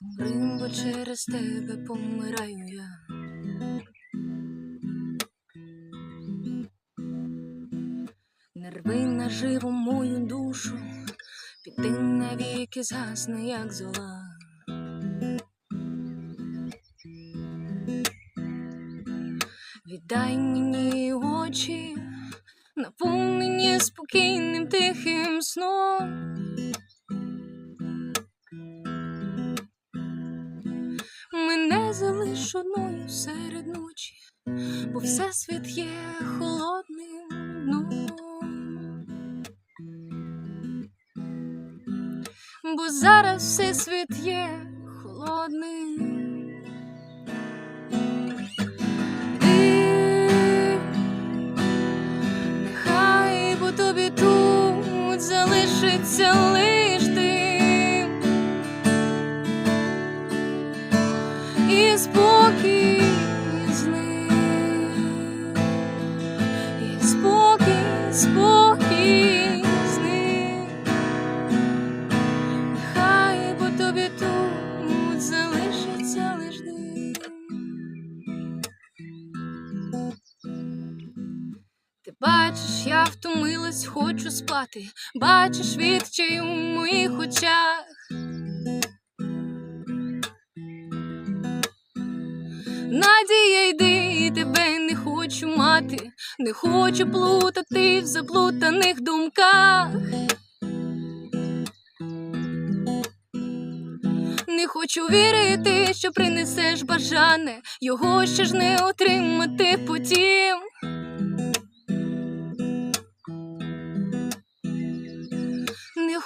помрим, бо через тебе помираю я. Не рви наживо мою душу, піди навіки згасне, як зола. Віддай мені очі, наповнені спокійним тихим сном. Залиш одною серед ночі, бо всесвіт є холодним дном. Бо зараз всесвіт є холодним. Тобі тут залишиться бачиш, я втомилась, хочу спати. Бачиш відчай у моїх очах. Надія, йди, тебе не хочу мати, не хочу плутати в заплутаних думках. Не хочу вірити, що принесеш бажане, його ще ж не отримати потім.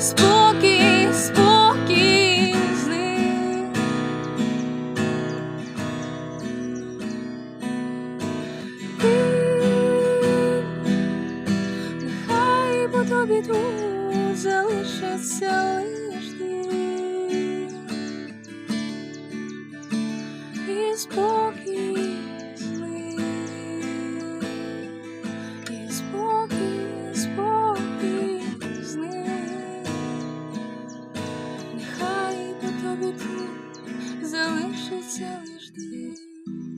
Спокій, спокій з ним. Ти, залишиться лиш спокій залишиться лиш дим.